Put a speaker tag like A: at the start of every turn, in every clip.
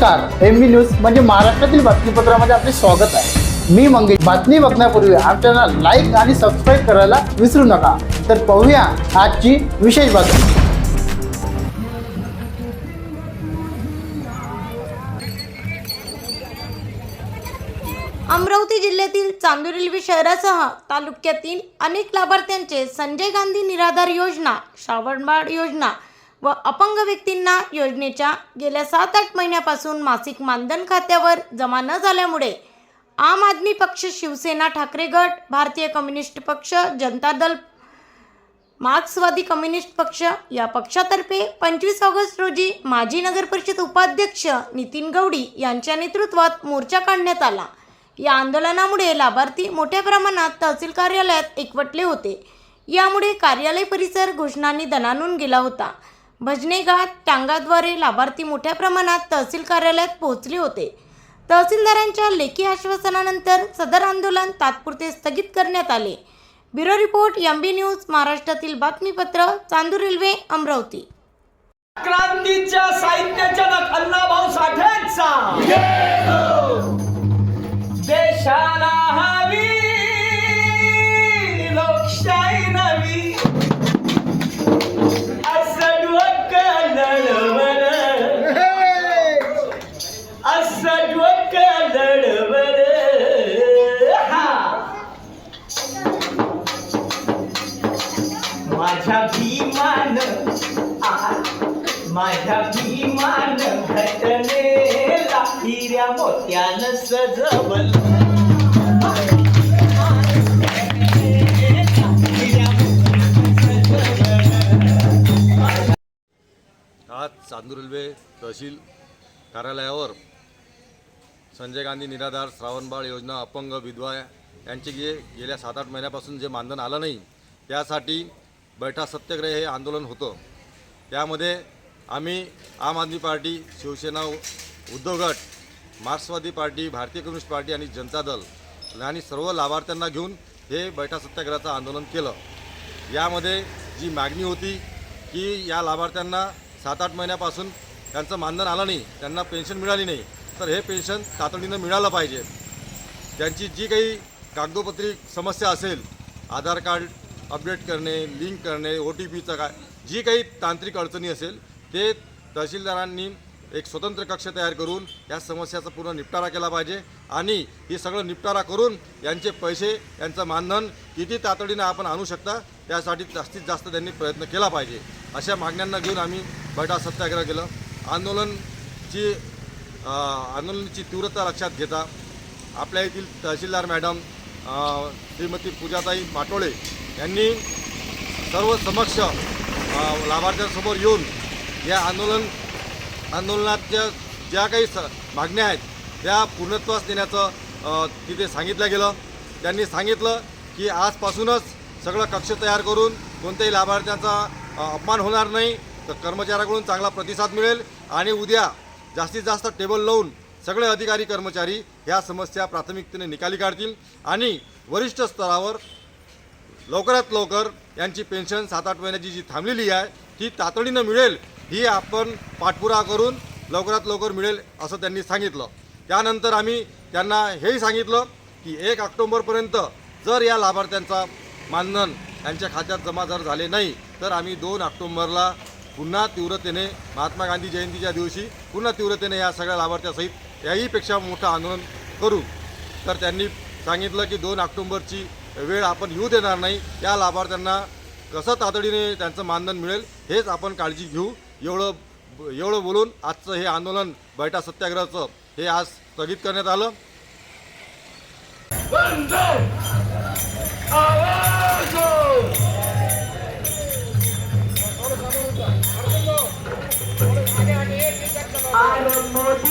A: नमस्कार M B news म्हणजे महाराष्ट्रातील बातमीपत्रामध्ये आपले स्वागत आहे. मी मंगेश. बातमी बघण्यापूर्वी आमच्या लाईक आणि सबस्क्राईब करायला विसरू नका. तर पाहूया आजची विशेष बातमी.
B: अमरावती जिल्ह्यातील चांदूर रेल्वे शहरासह तालुक्यातील अनेक लाभार्थ्यांचे संजय गांधी निराधार योजना श्रावणबाळ योजना व अपंग व्यक्तींना योजनेच्या गेल्या सात आठ महिन्यापासून मासिक मानधन खात्यावर जमा न झाल्यामुळे आम आदमी पक्ष शिवसेना ठाकरे गट भारतीय कम्युनिस्ट पक्ष जनता दल मार्क्सवादी कम्युनिस्ट पक्ष या पक्षातर्फे पंचवीस ऑगस्ट रोजी माजी नगर परिषद उपाध्यक्ष नितीन गौडी यांच्या नेतृत्वात मोर्चा काढण्यात आला. या आंदोलनामुळे लाभार्थी मोठ्या प्रमाणात तहसील कार्यालयात एकवटले होते. यामुळे कार्यालय परिसर घोषणांनी दणानून गेला होता. भजने घाट टांगाद्वारे लाभार्थी मोठ्या प्रमाणात तहसील कार्यालयात पोहोचले होते. तहसीलदारांच्या लेखी आश्वासनानंतर सदर आंदोलन तात्पुरते स्थगित करण्यात आले. Bureau report M B news महाराष्ट्रातील बातमीपत्र चांदूर रेल्वे अमरावती.
C: क्रांतीच्या साहित्याच्या अण्णाभाऊ साठेचा. देशाला माझ्या भीमान माझ्या भीमान घटनेला हिऱ्या मोत्यानं सजवल.
D: आज चांदूर रेल्वे तहसील कार्यालयावर संजय गांधी निराधार श्रावणबाळ योजना अपंग विधवा यांचे गे गेल्या सात आठ महिन्यापासून जे मानधन आलं नाही त्यासाठी बैठा सत्याग्रह हे आंदोलन होतं. त्यामध्ये आम्ही आम आदमी पार्टी शिवसेना उद्धव गट मार्क्सवादी पार्टी भारतीय कम्युनिस्ट पार्टी आणि जनता दल आणि सर्व लाभार्थ्यांना घेऊन हे बैठा सत्याग्रहाचं आंदोलन केलं. यामध्ये जी मागणी होती की या लाभार्थ्यांना सात आठ महिन्यापासून त्यांचं मानधन आलं नाही त्यांना पेन्शन मिळाली नाही तर हे पेन्शन तातडीनं मिळालं पाहिजे. त्यांची जी काही कागदोपत्री समस्या असेल आधार कार्ड अपडेट करणे लिंक करणे ओ टी पीचं काय जी काही तांत्रिक अडचणी असेल ते तहसीलदारांनी एक स्वतंत्र कक्ष तयार करून या समस्याचा पूर्ण निपटारा केला पाहिजे आणि हे सगळं निपटारा करून यांचे पैसे यांचं मानधन किती तातडीनं आपण आणू शकता त्यासाठी जास्तीत जास्त त्यांनी प्रयत्न केला पाहिजे. अशा मागण्यांना घेऊन आम्ही बैठा सत्याग्रह केलं आंदोलनची आंदोलनाची तीव्रता लक्षात घेता आपल्या येथील तहसीलदार मॅडम श्रीमती पूजाताई माटोळे यांनी सर्व समक्ष लाभार्थ्यांसमोर येऊन या आंदोलन आंदोलनाच्या ज्या काही स मागण्या आहेत त्या पूर्णत्वास नेण्याचं तिथे सांगितलं गेलं. त्यांनी सांगितलं की आजपासूनच सगळं कक्ष तयार करून कोणत्याही लाभार्थ्यांचा अपमान होणार नाही. तर कर्मचाऱ्याकडून चांगला प्रतिसाद मिळेल आणि उद्या जास्तीत जास्त टेबल लावून सगळे अधिकारी कर्मचारी ह्या समस्या प्राथमिकतेने निकाली काढतील आणि वरिष्ठ स्तरावर लवकरात लवकर यांची पेन्शन सात आठ महिन्याची जी थांबलेली आहे ती तातडीनं मिळेल ही आपण पाठपुरा करून लवकरात लवकर मिळेल असं त्यांनी सांगितलं. त्यानंतर आम्ही त्यांना हेही सांगितलं की एक ऑक्टोंबरपर्यंत जर या लाभार्थ्यांचा मानधन त्यांच्या खात्यात जमा जर झाले नाही तर आम्ही दोन ऑक्टोंबरला पुन्हा तीव्रतेने महात्मा गांधी जयंतीच्या दिवशी पुन्हा तीव्रतेने या सगळ्या लाभार्थ्यासहित याहीपेक्षा मोठं आंदोलन करू. तर त्यांनी सांगितलं की दोन ऑक्टोंबरची वेळ आपण येऊ देणार नाही. या लाभार्थ्यांना कसं तातडीने त्यांचं मानधन मिळेल हेच आपण काळजी घेऊ. एवढं एवढं बोलून आजचं हे आंदोलन बैठा सत्याग्रहाचं हे आज स्थगित करण्यात आलं.
C: अरे मोदी.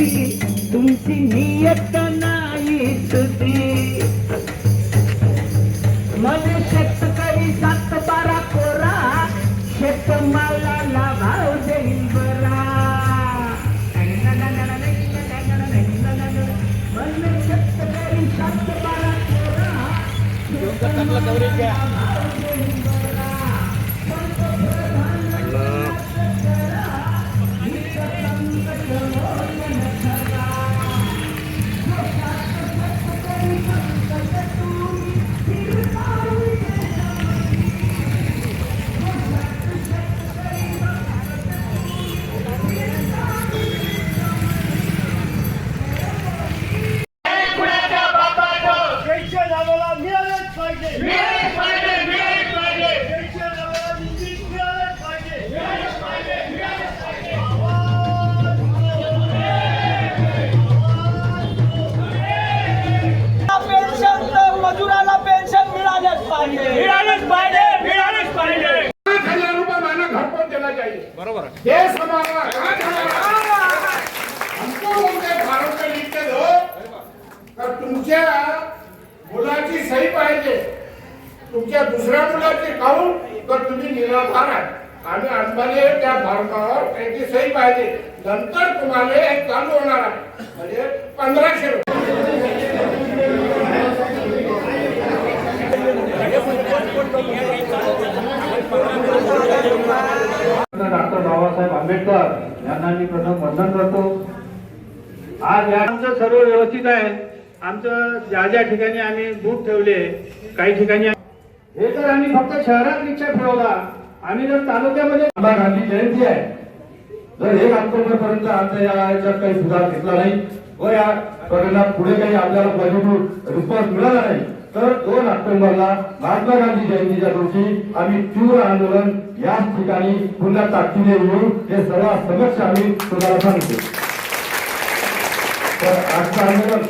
C: तुमची नियत नाही ती मला शेतकरी सात बारा कोरा शेतमालाला भाव देईल बरा. मला शेतकरी सात बारा कोरा
E: भारतावर सही पाहिजे. नंतर तुम्हाला हे चालू होणार आहे. म्हणजे पंधराशे रुपये.
F: डॉक्टर बाबासाहेब आंबेडकर यांना मी प्रथम वंदन करतो. आज आमचं सर्व व्यवस्थित आहे. आमचं ज्या ज्या ठिकाणी आम्ही बूथ ठेवले काही ठिकाणी हे तर आम्ही फक्त शहरात रिक्षा फिरवला. आम्ही जर तालुक्यामध्ये महात्मा गांधी जयंती आहे. जर एक ऑक्टोबर पर्यंत आमच्या या याच्यात काही सुधार घेतला नाही व या प्रकरणात पुढे काही आपल्याला पॉझिटिव्ह रिस्पॉन्स मिळाला नाही. तर दोन ऑक्टोबरला महात्मा गांधी जयंतीच्या दिवशी आम्ही तीव्र आंदोलन याच ठिकाणी पुन्हा ताकदीने येऊ हे सर्व समक्ष आम्ही तुम्हाला सांगतो. तर आजचं आंदोलन